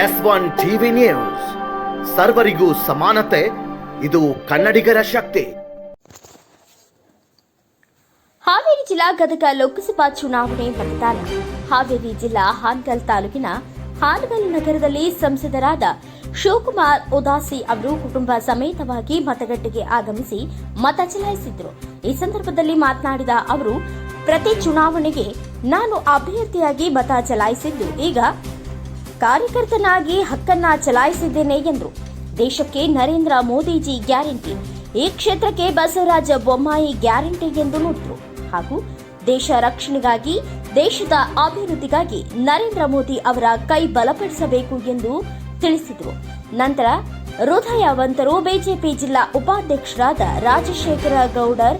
S one TV news. ಸರ್ವರಿಗೂ ಸಮಾನತೆ, ಇದು ಕನ್ನಡಿಗರ ಶಕ್ತಿ. ಹಾವೇರಿ ಜಿಲ್ಲಾ ಗದಗ ಲೋಕಸಭಾ ಚುನಾವಣೆ ಮತದಾನ. ಹಾವೇರಿ ಜಿಲ್ಲಾ ಹಾನಗಲ್ ತಾಲೂಕಿನ ಹಾನಗಲ್ ನಗರದಲ್ಲಿ ಸಂಸದರಾದ ಶಿವಕುಮಾರ್ ಉದಾಸಿ ಅವರು ಕುಟುಂಬ ಸಮೇತವಾಗಿ ಮತಗಟ್ಟೆಗೆ ಆಗಮಿಸಿ ಮತ ಚಲಾಯಿಸಿದ್ರು. ಈ ಸಂದರ್ಭದಲ್ಲಿ ಮಾತನಾಡಿದ ಅವರು, ಪ್ರತಿ ಚುನಾವಣೆಗೆ ನಾನು ಅಭ್ಯರ್ಥಿಯಾಗಿ ಮತ ಚಲಾಯಿಸಿದ್ದು. ಈಗ ಕಾರ್ಯಕರ್ತನಾಗಿ ಹಕ್ಕನ್ನ ಚಲಾಯಿಸಿದ್ದೇನೆ ಎಂದರು ದೇಶಕ್ಕೆ ನರೇಂದ್ರ ಮೋದಿಜಿ ಗ್ಯಾರಂಟಿ. ಈ ಕ್ಷೇತ್ರಕ್ಕೆ ಬಸವರಾಜ ಬೊಮ್ಮಾಯಿ ಗ್ಯಾರಂಟಿ ಎಂದು ನುಡಿದರು. ಹಾಗೂ ದೇಶ ರಕ್ಷಣೆಗಾಗಿ, ದೇಶದ ಅಭಿವೃದ್ಧಿಗಾಗಿ ನರೇಂದ್ರ ಮೋದಿ ಅವರ ಕೈ ಬಲಪಡಿಸಬೇಕು ಎಂದು ತಿಳಿಸಿದರು. ನಂತರ ಹೃದಯವಂತರು ಬಿಜೆಪಿ ಜಿಲ್ಲಾ ಉಪಾಧ್ಯಕ್ಷರಾದ ರಾಜಶೇಖರ ಗೌಡರ್,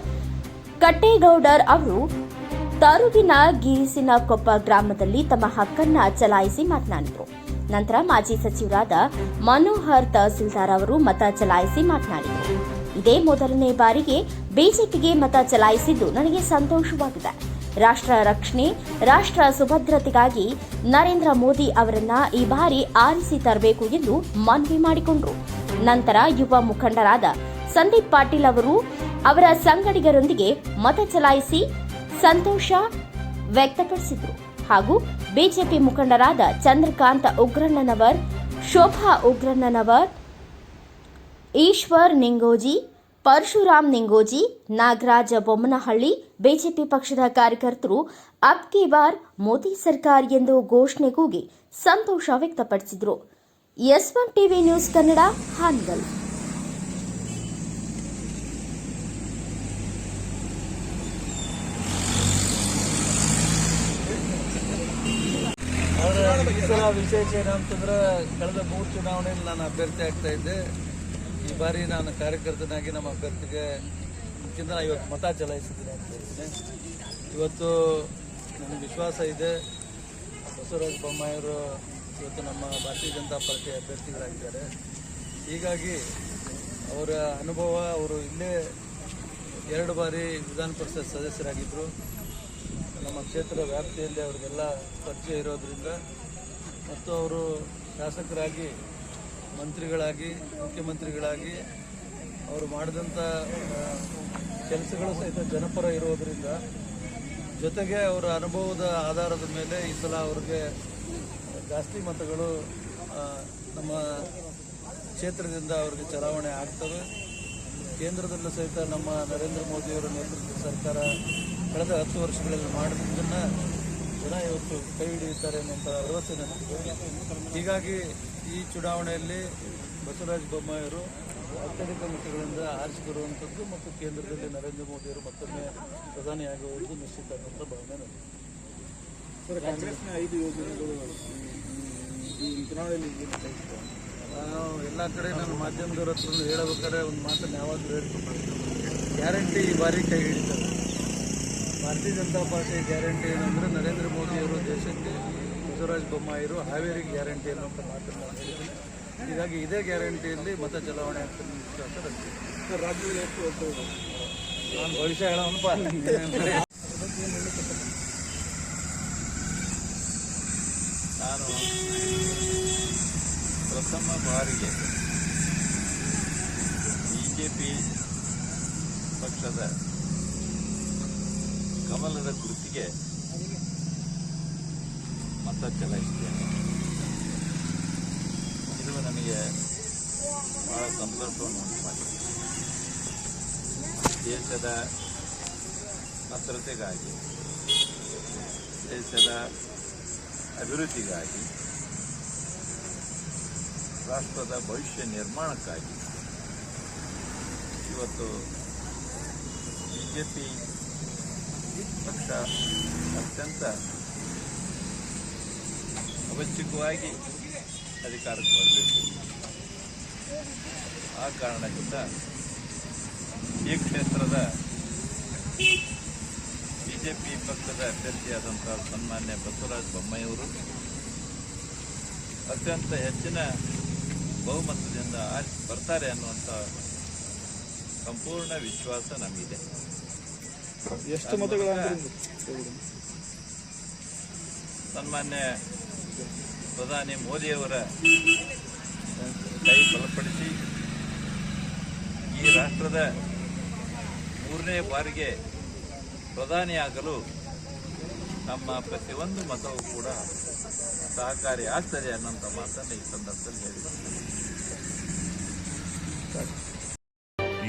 ಕಟ್ಟೇಗೌಡರ್ ಅವರು ತರುವಿನ ಗಿರಿಸಿನಕೊಪ್ಪ ಗ್ರಾಮದಲ್ಲಿ ತಮ್ಮ ಹಕ್ಕನ್ನ ಚಲಾಯಿಸಿ ಮಾತನಾಡಿದರು. ನಂತರ ಮಾಜಿ ಸಚಿವರಾದ ಮನೋಹರ್ ತಹಸೀಲ್ದಾರ್ ಅವರು ಮತ ಚಲಾಯಿಸಿ ಮಾತನಾಡಿದರು. ಇದೇ ಮೊದಲನೇ ಬಾರಿಗೆ ಬಿಜೆಪಿಗೆ ಮತ ಚಲಾಯಿಸಿದ್ದು ನನಗೆ ಸಂತೋಷವಾಗಿದೆ. ರಾಷ್ಟ್ರ ರಕ್ಷಣೆ, ರಾಷ್ಟ್ರ ಸುಭದ್ರತೆಗಾಗಿ ನರೇಂದ್ರ ಮೋದಿ ಅವರನ್ನ ಈ ಬಾರಿ ಆರಿಸಿ ತರಬೇಕು ಎಂದು ಮನವಿ ಮಾಡಿಕೊಂಡರು. ನಂತರ ಯುವ ಮುಖಂಡರಾದ ಸಂದೀಪ್ ಪಾಟೀಲ್ ಅವರು ಅವರ ಸಂಗಡಿಗರೊಂದಿಗೆ ಮತ ಚಲಾಯಿಸಿ ಸಂತೋಷ ವ್ಯಕ್ತಪಡಿಸಿದರು. ಹಾಗೂ ಬಿಜೆಪಿ ಮುಖಂಡರಾದ ಚಂದ್ರಕಾಂತ ಉಗ್ರಣ್ಣನವರ್, ಶೋಭಾ ಉಗ್ರಣ್ಣನವರ್, ಈಶ್ವರ್ ನಿಂಗೋಜಿ, ಪರಶುರಾಮ್ ನಿಂಗೋಜಿ, ನಾಗರಾಜ ಬೊಮ್ಮನಹಳ್ಳಿ ಬಿಜೆಪಿ ಪಕ್ಷದ ಕಾರ್ಯಕರ್ತರು ಅಬ್ ಕಿ ಬಾರ್ ಮೋದಿ ಸರ್ಕಾರ್ ಎಂದು ಘೋಷಣೆ ಕೂಗಿ ಸಂತೋಷ ವ್ಯಕ್ತಪಡಿಸಿದರು. S one TV news Kannada, Hanagal ಅವರ ಈ ಸಲ ವಿಶೇಷ ಏನಂತಂದ್ರೆ ಕಳೆದ ಮೂರು ಚುನಾವಣೆಯಲ್ಲಿ ನಾನು ಅಭ್ಯರ್ಥಿ ಆಗ್ತಾ ಇದ್ದೆ. ಈ ಬಾರಿ ನಾನು ಕಾರ್ಯಕರ್ತನಾಗಿ ನಮ್ಮ ಅಭ್ಯರ್ಥಿಗೆ ಮುಖ್ಯದಿಂದ ನಾನು ಇವತ್ತು ಮತ ಚಲಾಯಿಸಿದ್ದೀನಿ ಅಂತ ಹೇಳ್ತೀನಿ ಇವತ್ತು ನನಗೆ ವಿಶ್ವಾಸ ಇದೆ. ಬಸವರಾಜ ಬೊಮ್ಮಾಯಿಯವರು ಇವತ್ತು ನಮ್ಮ ಭಾರತೀಯ ಜನತಾ ಪಾರ್ಟಿ ಅಭ್ಯರ್ಥಿಗಳಾಗಿದ್ದಾರೆ. ಹೀಗಾಗಿ ಅವರ ಅನುಭವ ಅವರು ಇಲ್ಲೇ ಎರಡು ಬಾರಿ ವಿಧಾನ ಪರಿಷತ್ ಸದಸ್ಯರಾಗಿದ್ದರು ನಮ್ಮ ಕ್ಷೇತ್ರ ವ್ಯಾಪ್ತಿಯಲ್ಲಿ ಅವ್ರಿಗೆಲ್ಲ ಪರಿಚಯ ಇರೋದ್ರಿಂದ ಮತ್ತು ಅವರು ಶಾಸಕರಾಗಿ, ಮಂತ್ರಿಗಳಾಗಿ, ಮುಖ್ಯಮಂತ್ರಿಗಳಾಗಿ ಅವರು ಮಾಡಿದಂಥ ಕೆಲಸಗಳು ಸಹಿತ ಜನಪರ ಇರೋದರಿಂದ ಜೊತೆಗೆ ಅವರ ಅನುಭವದ ಆಧಾರದ ಮೇಲೆ ಈ ಸಲ ಅವ್ರಿಗೆ ಜಾಸ್ತಿ ಮತಗಳು ನಮ್ಮ ಕ್ಷೇತ್ರದಿಂದ ಅವ್ರಿಗೆ ಚಲಾವಣೆ ಆಗ್ತವೆ. ಕೇಂದ್ರದಲ್ಲೂ ಸಹಿತ ನಮ್ಮ ನರೇಂದ್ರ ಮೋದಿಯವರ ನೇತೃತ್ವದ ಸರ್ಕಾರ ಕಳೆದ ಹತ್ತು ವರ್ಷಗಳಲ್ಲಿ ಮಾಡಿದ್ದನ್ನು ಜನ ಇವತ್ತು ಕೈ ಹಿಡಿಯುತ್ತಾರೆ ಅನ್ನುವಂಥ ಭರವಸೆ ನನಗೆ ಹೀಗಾಗಿ ಈ ಚುನಾವಣೆಯಲ್ಲಿ ಬಸವರಾಜ ಬೊಮ್ಮಾಯಿಯವರು ಅತ್ಯಧಿಕ ಮತಗಳಿಂದ ಆರಿಸಿ ಬರುವಂಥದ್ದು ಮತ್ತು ಕೇಂದ್ರದಲ್ಲಿ ನರೇಂದ್ರ ಮೋದಿಯವರು ಮತ್ತೊಮ್ಮೆ ಪ್ರಧಾನಿಯಾಗುವುದು ನಿಶ್ಚಿತ ಅನ್ನುವಂಥ ಭಾವನೆ ನನಗೆ ಕಾಂಗ್ರೆಸ್ನ ಐದು ಯೋಜನೆಗಳು ಈ ಚುನಾವಣೆಯಲ್ಲಿ ಎಲ್ಲ ಕಡೆ ನಾನು ಮಾಧ್ಯಮದವ್ರ ಹತ್ರ ಹೇಳಬೇಕಾದ್ರೆ ಒಂದು ಮಾತನ್ನು ಯಾವಾಗಲೂ ಹೇಳ್ತೀನಿ. ಗ್ಯಾರಂಟಿ ಈ ಬಾರಿ ಕೈ ಹಿಡಿತಾರೆ. ಭಾರತೀಯ ಜನತಾ ಪಾರ್ಟಿ ಗ್ಯಾರಂಟಿ ಏನಂದ್ರೆ ನರೇಂದ್ರ ಮೋದಿಯವರು ದೇಶಕ್ಕೆ ಬಸವರಾಜ ಬೊಮ್ಮಾಯಿರು ಹಾವೇರಿ ಗ್ಯಾರಂಟಿ ಅನ್ನುವಂಥ ಮಾತನ್ನು ನಾನು ಹೇಳಿದ್ದೀನಿ ಹೀಗಾಗಿ ಇದೇ ಗ್ಯಾರಂಟಿಯಲ್ಲಿ ಮತ ಚಲಾವಣೆ ಆಗ್ತದೆ. ಸರ್ ರಾಜ್ಯದಲ್ಲಿ ಎಷ್ಟು ಹೋಗ್ತದೆ ನಾನು ಭವಿಷ್ಯ ಹೇಳೋಣಪ್ಪ ನಾನು ಪ್ರಥಮ ಬಾರಿಗೆ ಬಿಜೆಪಿ ಪಕ್ಷದ ಕಮಲದ ಗುರುತಿಗೆ ಮತ ಚಲಾಯಿಸಿದ್ದೇನೆ ಇದು ನನಗೆ ಬಹಳ ಸಂತೋಷವನ್ನು ಉಂಟು ಮಾಡಿದೆ ದೇಶದ ಭದ್ರತೆಗಾಗಿ, ದೇಶದ ಅಭಿವೃದ್ಧಿಗಾಗಿ, ರಾಷ್ಟ್ರದ ಭವಿಷ್ಯ ನಿರ್ಮಾಣಕ್ಕಾಗಿ ಇವತ್ತು ಬಿಜೆಪಿ ಪಕ್ಷ ಅತ್ಯಂತ ಅವಶ್ಯಕವಾಗಿ ಅಧಿಕಾರಕ್ಕೆ ಬರಬೇಕು. ಆ ಕಾರಣದಿಂದ ಈ ಕ್ಷೇತ್ರದ ಬಿಜೆಪಿ ಪಕ್ಷದ ಅಭ್ಯರ್ಥಿಯಾದಂಥ ಸನ್ಮಾನ್ಯ ಬಸವರಾಜ ಬೊಮ್ಮಾಯಿಯವರು ಅತ್ಯಂತ ಹೆಚ್ಚಿನ ಬಹುಮತದಿಂದ ಆರಿಸಿ ಬರ್ತಾರೆ ಅನ್ನುವಂಥ ಸಂಪೂರ್ಣ ವಿಶ್ವಾಸ ನಮಗಿದೆ. ಎಷ್ಟು ಮತಗಳ ಸನ್ಮಾನ್ಯ ಪ್ರಧಾನಿ ಮೋದಿಯವರ ಕೈ ಬಲಪಡಿಸಿ ಈ ರಾಷ್ಟ್ರದ ಮೂರನೇ ಬಾರಿಗೆ ಪ್ರಧಾನಿಯಾಗಲು ನಮ್ಮ ಪ್ರತಿಯೊಂದು ಮತವೂ ಕೂಡ ಸಹಕಾರಿ ಆಗ್ತದೆ ಅನ್ನೋಂಥ ಮಾತನ್ನು ಈ ಸಂದರ್ಭದಲ್ಲಿ ಹೇಳಿದ್ದಾರೆ